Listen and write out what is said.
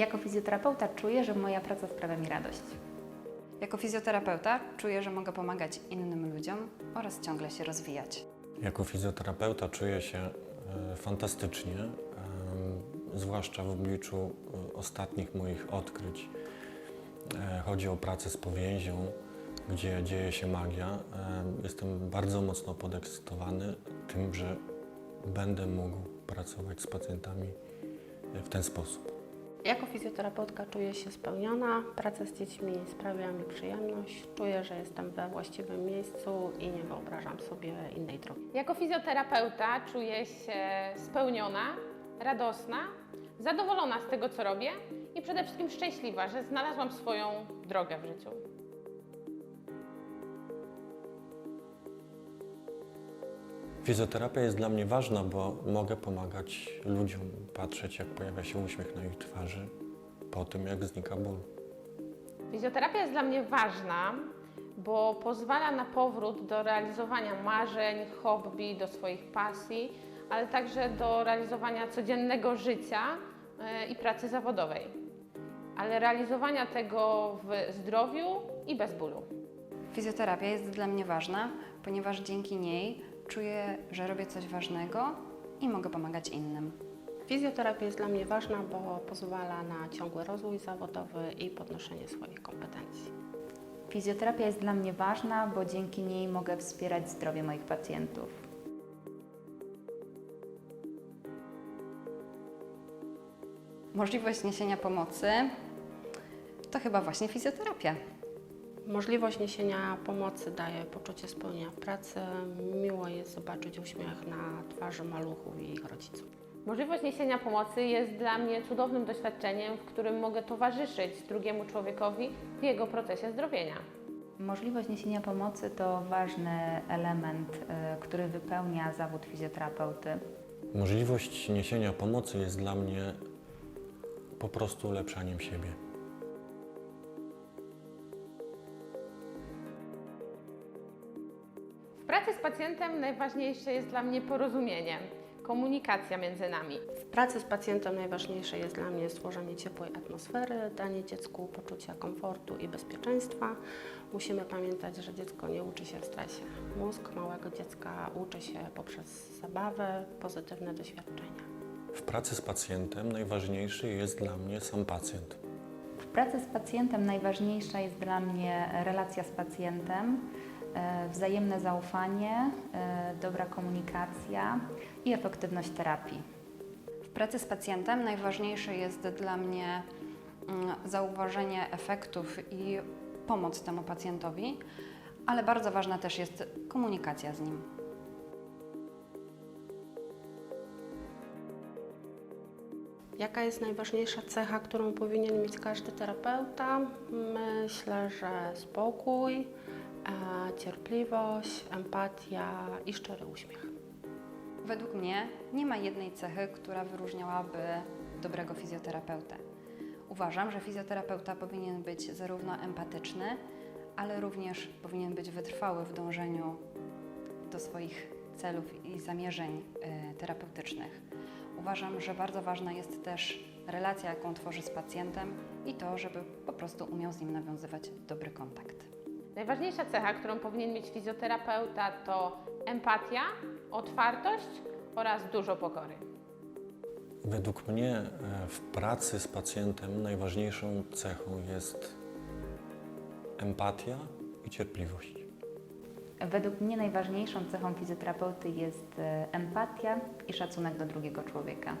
Jako fizjoterapeuta czuję, że moja praca sprawia mi radość. Jako fizjoterapeuta czuję, że mogę pomagać innym ludziom oraz ciągle się rozwijać. Jako fizjoterapeuta czuję się e, fantastycznie, zwłaszcza w obliczu e, ostatnich moich odkryć. E, Chodzi o pracę z powięzią, gdzie dzieje się magia. Em, Jestem bardzo mocno podekscytowany tym, że będę mógł pracować z pacjentami w ten sposób. Jako fizjoterapeutka czuję się spełniona, praca z dziećmi sprawia mi przyjemność, czuję, że jestem we właściwym miejscu i nie wyobrażam sobie innej drogi. Jako fizjoterapeuta czuję się spełniona, radosna, zadowolona z tego, co robię i przede wszystkim szczęśliwa, że znalazłam swoją drogę w życiu. Fizjoterapia jest dla mnie ważna, bo mogę pomagać ludziom, patrzeć jak pojawia się uśmiech na ich twarzy po tym, jak znika ból. Fizjoterapia jest dla mnie ważna, bo pozwala na powrót do realizowania marzeń, hobby, do swoich pasji, ale także do realizowania codziennego życia e, i pracy zawodowej. Ale realizowania tego w zdrowiu i bez bólu. Fizjoterapia jest dla mnie ważna, ponieważ dzięki niej czuję, że robię coś ważnego i mogę pomagać innym. Fizjoterapia jest dla mnie ważna, bo pozwala na ciągły rozwój zawodowy i podnoszenie swoich kompetencji. Fizjoterapia jest dla mnie ważna, bo dzięki niej mogę wspierać zdrowie moich pacjentów. Możliwość niesienia pomocy to chyba właśnie fizjoterapia. Możliwość niesienia pomocy daje poczucie spełnienia w pracy. Miło jest zobaczyć uśmiech na twarzy maluchów i ich rodziców. Możliwość niesienia pomocy jest dla mnie cudownym doświadczeniem, w którym mogę towarzyszyć drugiemu człowiekowi w jego procesie zdrowienia. Możliwość niesienia pomocy to ważny element, y, który wypełnia zawód fizjoterapeuty. Możliwość niesienia pomocy jest dla mnie po prostu ulepszaniem siebie. Z pacjentem najważniejsze jest dla mnie porozumienie, komunikacja między nami. W pracy z pacjentem najważniejsze jest dla mnie stworzenie ciepłej atmosfery, danie dziecku poczucia komfortu i bezpieczeństwa. Musimy pamiętać, że dziecko nie uczy się w stresie. Mózg małego dziecka uczy się poprzez zabawę, pozytywne doświadczenia. W pracy z pacjentem najważniejszy jest dla mnie sam pacjent. W pracy z pacjentem najważniejsza jest dla mnie relacja z pacjentem, wzajemne zaufanie, e, dobra komunikacja i efektywność terapii. W pracy z pacjentem najważniejsze jest dla mnie mm, zauważenie efektów i pomoc temu pacjentowi, ale bardzo ważna też jest komunikacja z nim. Jaka jest najważniejsza cecha, którą powinien mieć każdy terapeuta? Myślę, że spokój, e, cierpliwość, empatia i szczery uśmiech. Według mnie nie ma jednej cechy, która wyróżniałaby dobrego fizjoterapeutę. Uważam, że fizjoterapeuta powinien być zarówno empatyczny, ale również powinien być wytrwały w dążeniu do swoich celów i zamierzeń e, terapeutycznych. Uważam, że bardzo ważna jest też relacja, jaką tworzy z pacjentem i to, żeby po prostu umiał z nim nawiązywać dobry kontakt. Najważniejsza cecha, którą powinien mieć fizjoterapeuta to empatia, otwartość oraz dużo pokory. Według mnie e, w pracy z pacjentem najważniejszą cechą jest empatia i cierpliwość. Według mnie najważniejszą cechą fizjoterapeuty jest e, empatia i szacunek do drugiego człowieka.